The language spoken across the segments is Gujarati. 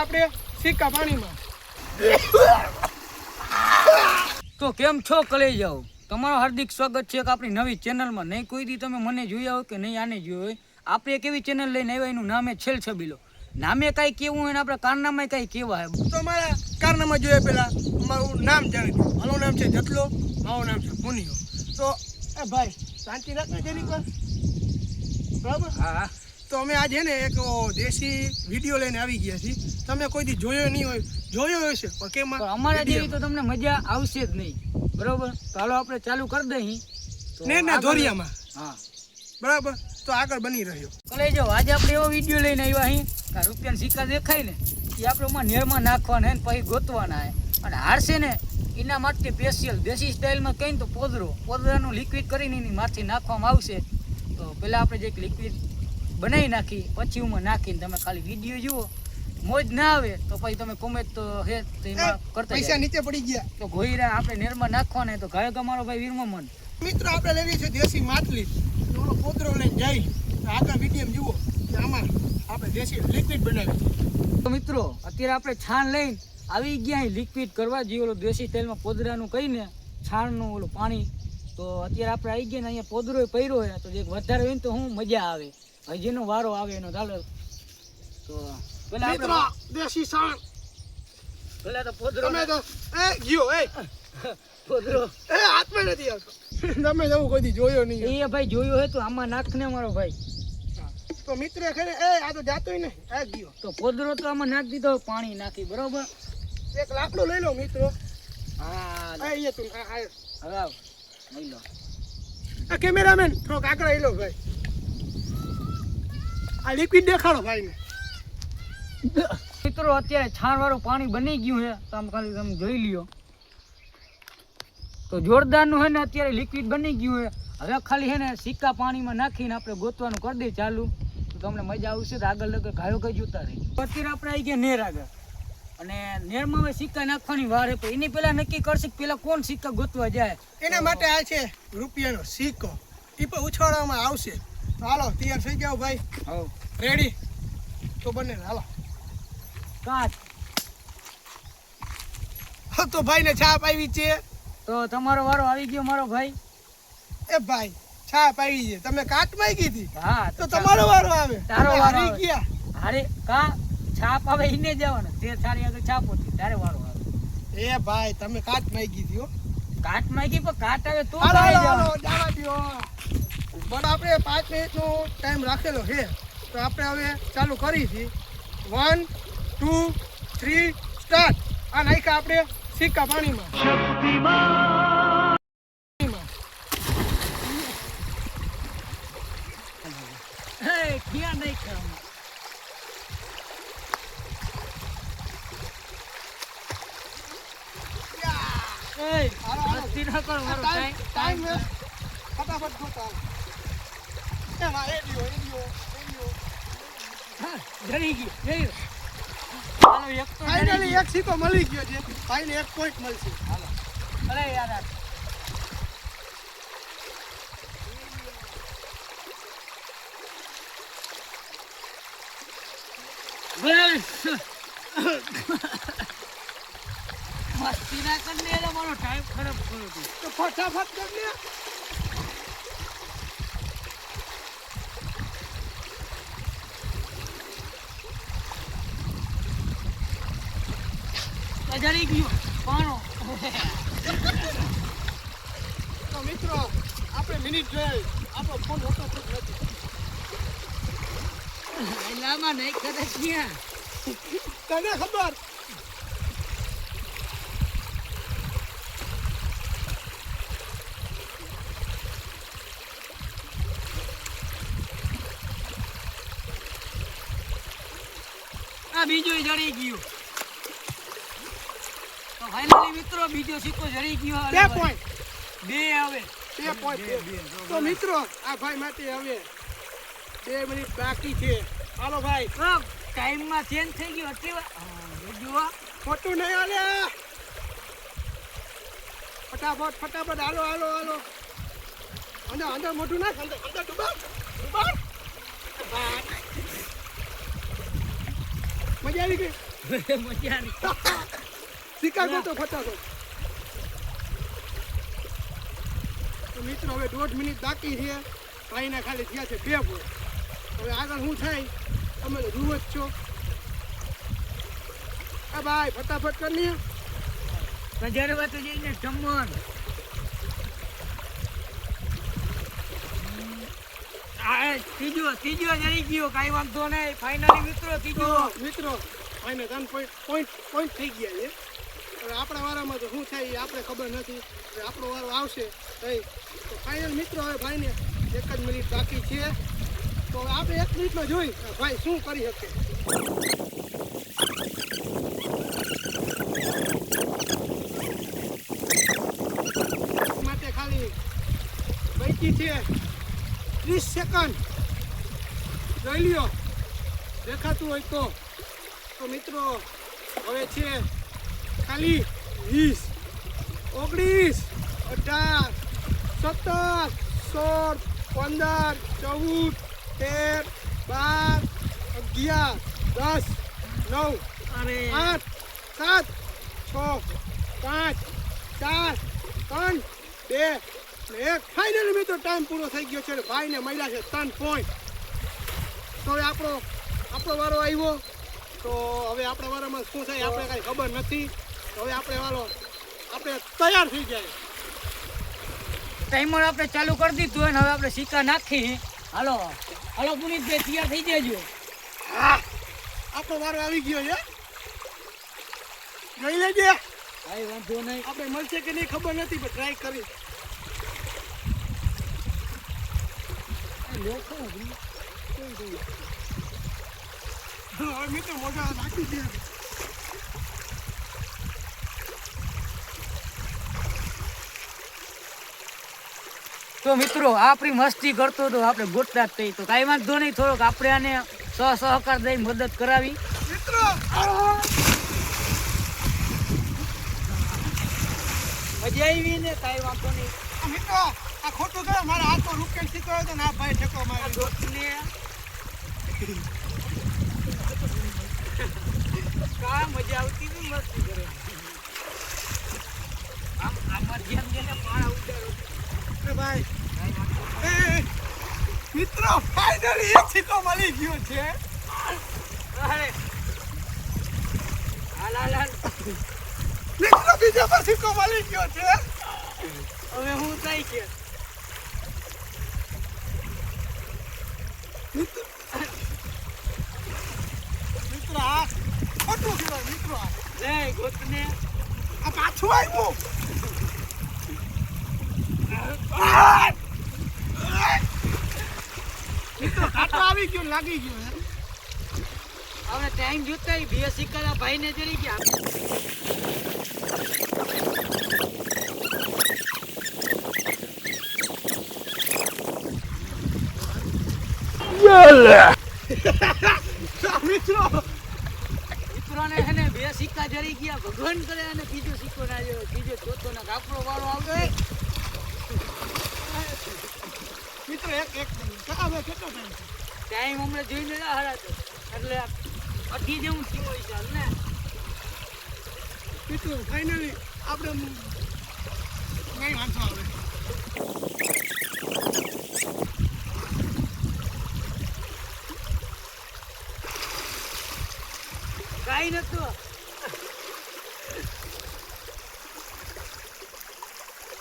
આપણે? સિક્કા પાણીમાં. તો કેમ છો કલે જાઓ તમારું હાર્દિક સ્વાગત છે કે આપણી નવી ચેનલમાં. નહીં કોઈ દી તમે મને જોયા હોય કે નહીં આને જોયો હોય આપણે એક એવી ચેનલ લઈને આવ્યા એનું નામે છેલ છબીલો. નામે કાંઈ કેવું હોય ને આપણે કારનામાં કાંઈ કેવા હે તો મારા કારનામાં જોઈએ પેલા મારું નામ જાણી મારું નામ છે જતલો મારું નામ છે પુનિયો તો એ ભાઈ શાંતિ રાખને જેની પર. બરાબર? હા. તો અમે આજે ને એક દેશી વીડિયો લઈને આવી ગયા છીએ. તમે કોઈ દી જોયો નહીં હોય જોયો હશે પણ કેમ અમારા જેવી તો તમને મજા આવશે જ નહીં. બરોબર? તો હાલો આપણે ચાલુ કરી દઈએ ને ના ધોરિયામાં. હા. બરાબર? તો આગળ બની રહ્યો. કલે જો આજે આપણે એવો વીડિયો લઈને આવ્યા અહીં. રૂપિયાના સિક્કા દેખાય ને એ આપણે એમાં નેરમાં નાખવાના ને પછી ગોતવાના હે. અને હારશે ને એના માટે સ્પેશિયલ દેશી સ્ટાઇલમાં કહીને તો પોદરો. પોદરાનું લિક્વિડ કરીને એની માથે નાખવામાં આવશે. તો પહેલાં આપણે જે લિક્વિડ બનાવી નાખી પછી હું નાખીને તમે ખાલી વીડિયો જુઓ. મોજ ના આવે તો પછી તમે કોમેન્ટ તો હે તો એમાં કરતા પૈસા નીચે પડી ગયા. તો ગોઈરા આપણે નેરમાં નાખવાના તો ગાયક અમારો ભાઈ વીરમોહન મિત્રો આપણે લેવી છે દેશી માછલી ઓલો પોતરો લઈને જાય. આગળ વીડિયો જુઓ કે આમાં આપણે દેશી લિક્વિડ બનાવી તો મિત્રો અત્યારે આપણે છાણ લઈને આવી ગયા લિક્વિડ કરવા જે ઓલો દેશી તેલમાં પોદરાનું કહીને છાણનું ઓલું પાણી. તો અત્યારે આપણે આવી ગયા ને અહીંયા પોદરો પહેર્યો હોય તો જે વધારે હોય ને તો હું મજા આવે. હવે જેનો વારો આવે એનો ચાલો. તો પેલા મિત્રો દેશી સાણ પેલા તો પોદરો. તમે તો એ ગયો એ. પોદરો. એ હાથમાં નથી આવતો. તમે જવું કોઈ જોયો નહીં. એ ભાઈ જોયું હોય તો આમાં નાખને મારો ભાઈ. તો મિત્ર ખરે એ આ તો જાતોય ને આ ગયો. તો પોદરો તો આમાં નાખ દીધો પાણી નાખી બરોબર? એક લાકડું લઈ લો મિત્રો. હા એ અહીંયા તું આ- હવે આવ લઈ લો. કેમેરામેન થોડોક આગળ આવી લો ભાઈ. આ લિક્વિડ દેખાડો ભાઈને. મિત્રો અત્યારે છાણ વાળું પાણી બની ગયું છે તો આમ ખાલી તમે જોઈ લ્યો. તો જોરદારનું છે ને અત્યારે લિક્વિડ બની ગયું છે. હવે ખાલી છે ને સિક્કા પાણીમાં નાખીને આપણે ગોતવાનું કરી દઈએ ચાલુ. તો તમને મજા આવશે તો આગળ લગર ગાયો કઈ જોતા રહી અત્યારે આપણે આવી ગયા નેર આગળ. અને નેરમાં હવે સિક્કા નાખવાની વાર છે એની પહેલા નક્કી કરશે કે પેલા કોણ સિક્કા ગોતવા જાય? એના માટે આ છે રૂપિયાનો સિક્કો. એ પણ ઉછાળવામાં આવશે. હાલો તૈયાર થઈ જાઓ ભાઈ. હવ. રેડી તો બંને હાલો. કાચ તો ભાઈ ને છાપ આવી છે. તો તમારો વારો આવી ગયો મારો ભાઈ. એ ભાઈ છાપ આવી છે. તમે કાટમાં કીધી હા તો તમારો વારો આવે. તારો વારો આવી. ગયા. અરે કા? છાપ આવે ઈને જવાનો. તે તારી આગળ છાપ હતી. તારે વારો આવે. એ ભાઈ તમે કાટમાં કીધી હો. કાટ માંગી પણ કાટ આવે તો હાલો હાલો જવા દ્યો. પણ આપણે પાંચ મિનિટનો ટાઈમ રાખેલો છે તો આપણે હવે ચાલુ કરી છીએ. વન ટુ થ્રી સ્ટાર્ટ આ નાખ્યા આપણે સિક્કા પાણીમાં. હે, ક્યાં નહીં ખાવાનું? એય, હાલો, હાલો. મસ્તી ન કરો, મારો ટાઈમ ટાઈમ- ટાઈમ ટાઈમ ફટાફટ ગોતા એમાં એ લ્યો એ લ્યો એ લ્યો હા, જરી ગઈ, જરી હાલો, એક તો ફાઇનલી એક સિક્કો મળી ગયો છે. ભાઈને એક પોઈન્ટ મળશે. હાલો અરે યાર મસ્તી ના કરીને મારો ટાઈમ ખરાબ કર્યો તું ફટાફટ કરી જરી ગયું. પાણો. તો મિત્રો આપણે મિનિટ જોઈ. આપણો ફોન હોતો નથી. એલામાં નહીં કરે ક્યાં તને ખબર? આ બીજું જડી ગયું. ફાઇનલી મિત્રો બીજો સિક્કો જરી ગયો. બે પોઈન્ટ બે હવે. બે પોઈન્ટ. તો મિત્રો આ ભાઈ માટે હવે બે મિનિટ બાકી છે. હાલો ભાઈ. ટાઈમમાં ચેન્જ થઈ ગયો. અત્યારે બીજું ખોટું નહીં હાલે ફટાફટ ફટાફટ હાલો હાલો હાલો. અંદર અંદર મોટું ના અંદર અંદર ડુબાડ ડુબાડ મજા આવી ગઈ? મજા નહીં સિક્કા ગોતો ફટાફટ મિત્રો હવે દોઢ મિનિટ બાકી છે. ભાઈના ખાલી થયા છે બે પોઈન્ટ હવે આગળ શું થાય તમે જુઓ જ છો. આ ભાઈ ફટાફટ કરી લ્યો. કજરવા તો જઈને જમવાનું. ત્રીજો ત્રીજો જઈ ગયો. કાંઈ વાંધો નહીં. ફાઇનલી મિત્રો ત્રીજો. મિત્રો ત્રણ પોઈન્ટ પોઈન્ટ પોઈન્ટ થઈ ગયા છે. હવે આપણા વારામાં તો શું થાય એ આપણે ખબર નથી. આપણો વારો આવશે તો ફાઇનલ મિત્રો, હવે ભાઈને એક જ મિનિટ બાકી છે. તો આપણે એક મિનિટમાં જોઈ ભાઈ શું કરી શકે. માટે ખાલી બાકી છે ત્રીસ સેકન્ડ જોઈ લ્યો. દેખાતું હોય તો મિત્રો, હવે છે ખાલી વીસ ઓગણીસ અઢાર સત્તર સોળ પંદર ચૌદ તેર બાર અગિયાર દસ નવ અને આઠ સાત છ પાંચ ચાર ત્રણ બે. ને એક ફાઇનલી મિત્રો ટાઈમ પૂરો થઈ ગયો છે ભાઈને મળ્યા છે ત્રણ પોઈન્ટ તો હવે આપણો આપણો વારો આવ્યો. તો હવે આપણા વારામાં શું થાય આપણે કાંઈ ખબર નથી. હવે આપણે વાલો આપણે તૈયાર થઈ જાય ટાઈમર આપણે ચાલુ કરી દીધું હોય ને હવે આપણે સિક્કા નાખી હાલો હાલો પુનીતભાઈ તૈયાર થઈ જજો હા આપણો વારો આવી ગયો છે. જોઈ લેજે. કાંઈ વાંધો નહીં. આપણે મળશે કે નહીં ખબર નથી પણ ટ્રાય કરી મિત્રો મોઢા નાખી દે તો મિત્રો આપણી મસ્તી કરતો તો આપણે ગોતતા જ થઈ તો કાંઈ વાંધો નહીં થોડોક આપણે આને સહ સહકાર દઈ મદદ કરાવી. મિત્રો મજા આવી ને કાંઈ વાંધો નહીં. મિત્રો આ ખોટું કરે મારા હાથો રૂપિયા શીખવાયો તો ના ભાઈ ઠેકો મારે. દોસ્તને કા મજા આવતી હતી મસ્તી કરે આમ આમાં જેમ જેમ પાણા ઉડાડો એ ભાઈ એ, એ, મિત્રો ફાઇનલી એક સિક્કો મળી ગયો છે. મિત્રો બીજો પણ સિક્કો મળી ગયો છે. હવે હું થાય છે મિત્રો આ ખોટું કહેવાય મિત્રો આ. લે ગોતને. આ પાછું આવ્યું. આ! મિત્રો આવી ગયો લાગી ગયો હવે ટાઈમ જોતા બે સિક્કાના ભાઈને જરી ગયા. આ મિત્રો. મિત્રોને ને બે સિક્કા જરી ગયા. ભગવાન કરે અને બીજો સિક્કો ના બીજો ચોથો ના કાપડો વાળો આવતો. મિત્રો એક એક કેટલા હવે કેટલો ટાઈમ ટાઈમ હમણાં જોઈને ના હરાતો. એટલે અઢી જેવું થયું હોય છે ને. મિત્રો ફાઇનલી આપણે નહીં વાંચો આવે. કાંઈ નતું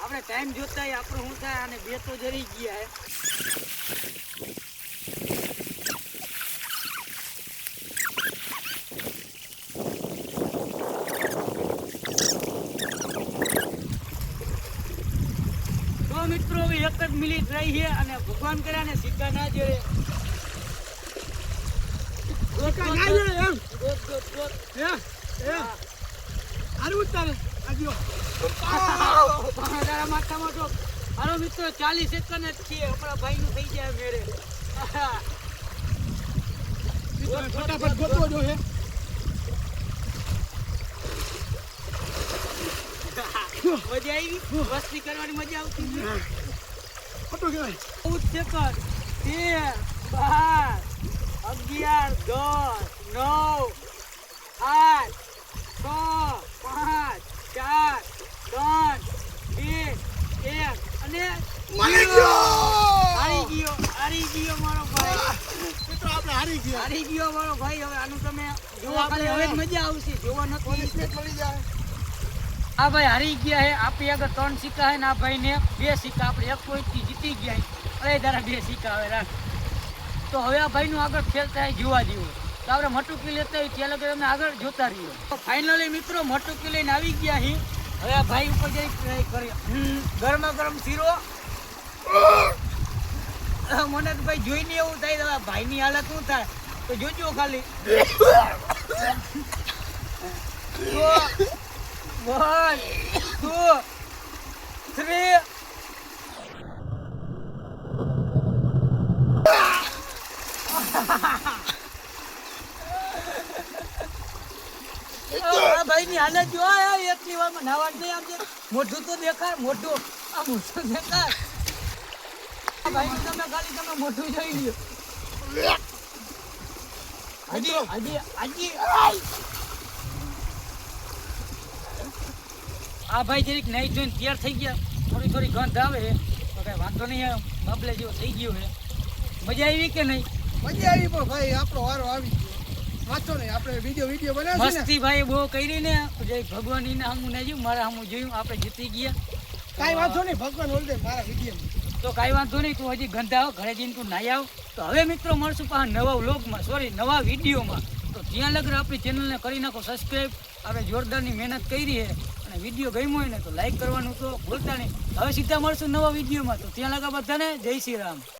આપણે ટાઈમ જોતા આપણો શું થાય? અને બે તો જરી ગયા મિત્રો એક જ મિનિટ રહી છે અને ભગવાન કર્યા ને સિક્કા ના જોડે માથામાં હાલો મિત્રો ચાલીસ સેકન્ડ જ છે હમણાં ભાઈનું થઈ જાય મેરે ફટાફટ ગોતવો જો મજા આવી? મસ્તી કરવાની મજા આવતી ખોટું કહેવાય. ચૌદ સેકન્ડ. તેર બાર અગિયાર દસ નવ આઠ અને મળી હારી ગયો ગયો હારી ગયો મારો ભાઈ મિત્રો આપણે હારી ગયો વાળો ભાઈ હવે આનું તમે જોવા ખાલી હવે મજા આવશે જોવા નથી. મળી જાય. આ ભાઈ હારી ગયા હે આપી આગળ ત્રણ સિક્કા હે ને આ ભાઈને બે સિક્કા આપણે એક point થી જીતી ગયા અરે તારા બે સિક્કા હવે રાખ. તો હવે આ ભાઈનું આગળ ખેલ થાય જોવા જેવું. તો આપણે મટુકી લેતા હોય ત્યાં લગી અમે આગળ જોતા રહીએ. ફાઇનલી મિત્રો મટુકી લઈને આવી ગયા હી. હવે આ ભાઈ ઉપર જઈ ટ્રાય કરીએ ગરમા ગરમ શીરો. મને તો ભાઈ જોઈને એવું થાય ભાઈની હાલત શું થાય? તો જોજો ખાલી. Three. આ ભાઈની હાલત જો એટલી વારમાં નાવા નહીં આપજે મોઢું તો દેખાય મોઢું. આ મોઢું દેખાય. ભાઈ તમે ખાલી તમે મોઢું જોઈ લ્યો. હજી હજી હજી આ ભાઈ જરીક નહીં જોઈને તૈયાર થઈ ગયા. થોડી થોડી ગંધ આવે તો કઈ વાંધો નહીં બાબલે જેવો થઈ ગયો છે. મજા આવી કે નહીં? મજા આવી પણ ભાઈ આપણો વારો આવી ગયો. વાંચો નહીં આપણે વીડિયો વીડિયો બનાવ્યો મસ્તી ભાઈ બહુ કરી ને. જય ભગવાન એને હમું નહીં જોયું મારા હમું જોયું આપણે જીતી ગયા. કાંઈ વાંધો નહીં ભગવાન ઓલદે મારા વીડિયો તો કાંઈ વાંધો નહીં તું હજી ગંધ આવ ઘરે જઈને તું નાઈ આવ. તો હવે મિત્રો મળશું પાછા નવા વ્લોગમાં. સોરી નવા વિડીયોમાં. તો ત્યાં લગ્ન આપણી ચેનલને કરી નાખો સબસ્ક્રાઈબ આપણે જોરદારની મહેનત કરી છે અને વીડિયો ગમ્યો હોય ને તો લાઈક કરવાનું તો ભૂલતા નહીં. હવે સીધા મળશું નવા વિડીયોમાં. તો ત્યાં લગા બધાને જય શ્રી રામ.